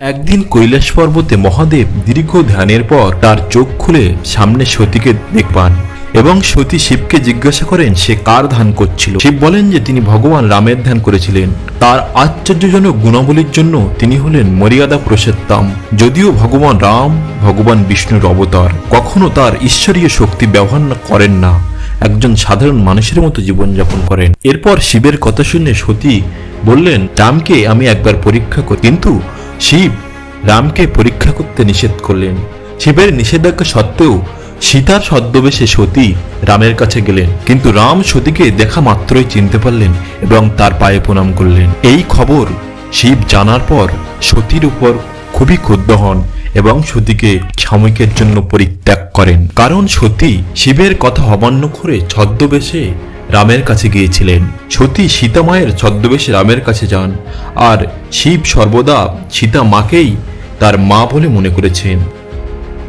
একদিন কৈলাস পর্বতে মহাদেব দীর্ঘ ধ্যানের পর তার চোখ খুলে সামনে সতীকে দেখপান এবং সতী শিবকে জিজ্ঞাসা করেন, সে কার ধ্যান করছিল? শিব বলেন যে, তিনি ভগবান রামের ধ্যান করেছিলেন। তার আশ্চর্যজনক গুণাবলীর জন্য তিনি হলেন মর্যাদা পুরুষোত্তম যদিও ভগবান রাম, ভগবান বিষ্ণুর অবতার, কখনো তার ঈশ্বরীয় শক্তি ব্যবহার করেন না। একজন সাধারণ মানুষের মতো জীবনযাপন করেন। এরপর শিবের কথা শুনে সতী বললেন, রামকে আমি একবার পরীক্ষা করি, কিন্তু শিব রামকে পরীক্ষা করতে নিষেধ করলেন। শিবের নিষেধাজ্ঞা সত্ত্বেও সীতার ছদ্মবেশে সতী রামের কাছে গেলেন। কিন্তু রাম সতীকে দেখা মাত্রই চিনতে পারলেন এবং তার পায়ে প্রণাম করলেন। এই খবর শিব জানার পর সতীর উপর খুবই ক্ষুব্ধ হন এবং সতীকে সাময়িকের জন্য পরিত্যাগ করেন। কারণ সতী শিবের কথা অমান্য করে ছদ্মবেশে রামের কাছে গিয়েছিলেন। সতী সীতামায়ের ছদ্মবেশে রামের কাছে যান। আর শিব সর্বদা সীতা মাকেই তার মা বলে মনে করেছেন।